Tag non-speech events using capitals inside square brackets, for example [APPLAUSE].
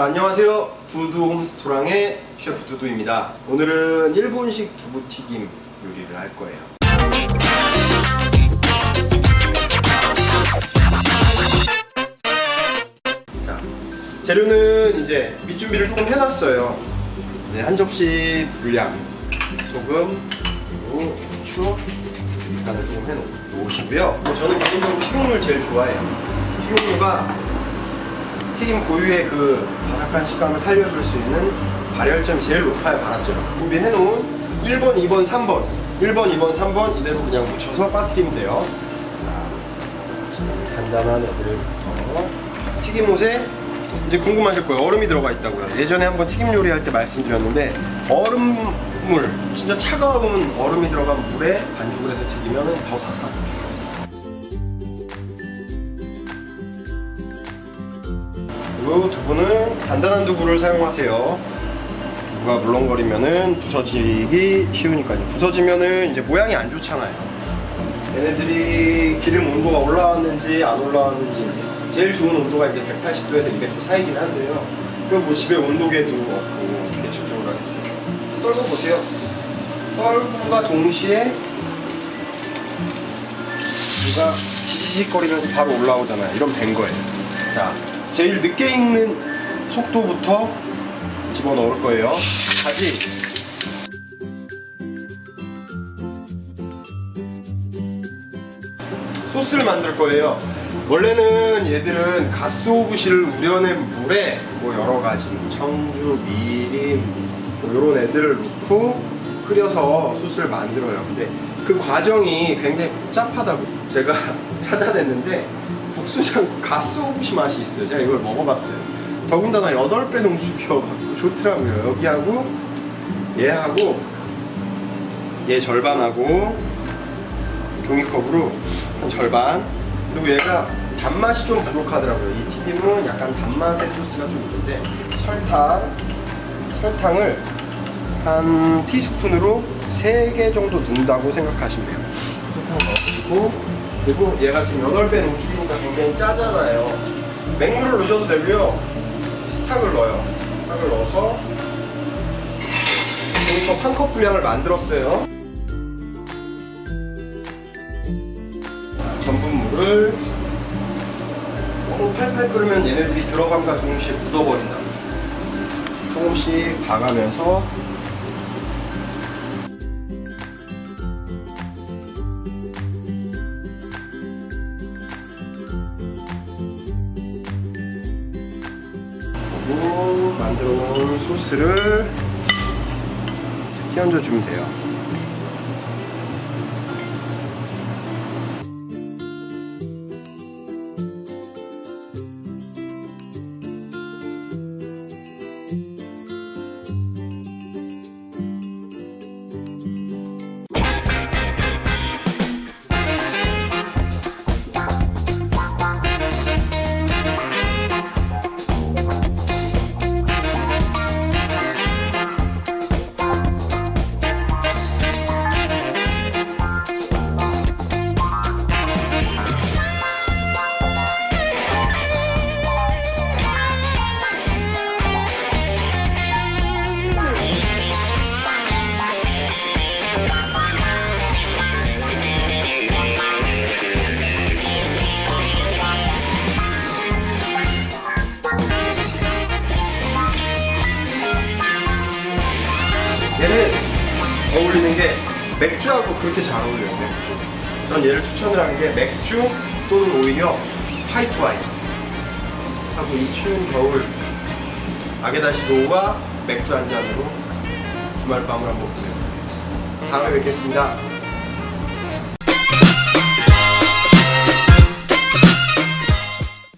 자, 안녕하세요. 두두 홈스토랑의 셰프 두두입니다. 오늘은 일본식 두부튀김 요리를 할 거예요. 자, 재료는 이제 밑준비를 조금 해놨어요. 네, 한 접시 분량, 소금, 그리고 후추, 간을 조금 해놓으시고요. 뭐 저는 개인적으로 식용유를 제일 좋아해요. 식용유가 튀김 고유의 그 바삭한 식감을 살려줄 수 있는 발열점이 제일 높아요, 발화점. 준비해놓은 1번, 2번, 3번. 1번, 2번, 3번 이대로 그냥 묻혀서 빠뜨리면 돼요. 자, 간단한 애들부터. 튀김옷에 이제 궁금하실 거예요. 얼음이 들어가 있다고요. 예전에 한번 튀김 요리할 때 말씀드렸는데 얼음물, 진짜 차가운 얼음이 들어간 물에 반죽을 해서 튀기면 더 바삭해요. 그리고 두부는 단단한 두부를 사용하세요. 두부가 물렁거리면은 부서지기 쉬우니까요. 부서지면은 이제 모양이 안 좋잖아요. 얘네들이 기름 온도가 올라왔는지 안 올라왔는지 제일 좋은 온도가 이제 180도에서 200도 사이긴 한데요. 그럼 뭐 집에 온도계도 없고 어떻게 측정을 하겠어요? 떨고 보세요. 떨고가 동시에 두부가 지지직거리면서 바로 올라오잖아요. 이러면 된 거예요. 자, 제일 늦게 익는 속도부터 집어넣을 거예요. 가지. 소스를 만들 거예요. 원래는 얘들은 가스오브시를 우려낸 물에 뭐 여러 가지 뭐 청주, 미림 뭐 이런 애들을 넣고 끓여서 소스를 만들어요. 근데 그 과정이 굉장히 복잡하다고 제가 [LAUGHS] 찾아냈는데 국수장 가스오브시 맛이 있어요. 제가 이걸 먹어봤어요. 더군다나 8배 농축이어가지고 좋더라고요. 여기하고 얘하고 얘 절반하고 종이컵으로 한 절반 그리고 얘가 단맛이 좀 부족하더라고요 이 튀김은 약간 단맛의 소스가 좀 있는데 설탕 설탕을 한 티스푼으로 3개 정도 넣는다고 생각하시면 돼요 설탕 넣으시고 그리고 얘가 지금 8배 농축이니까 굉장히 짜잖아요. 맹물을 넣으셔도 되고요. 스탕을 넣어요. 스탕을 넣어서 종이컵 한컵 분량을 만들었어요. 전분물을 너무 팔팔 끓으면 얘네들이 들어감과 동시에 굳어버린다. 조금씩 봐가면서 그리고 만들어 놓은 소스를 끼얹어 주면 돼요. 얘는 어울리는 게 맥주하고 그렇게 잘 어울려요 맥주 전 얘를 추천을 하는 게 맥주 또는 오히려 화이트 와인. 하고 이 추운 겨울 아게다시도우와 맥주 한 잔으로 주말 밤을 한번 보세요. 다음에 뵙겠습니다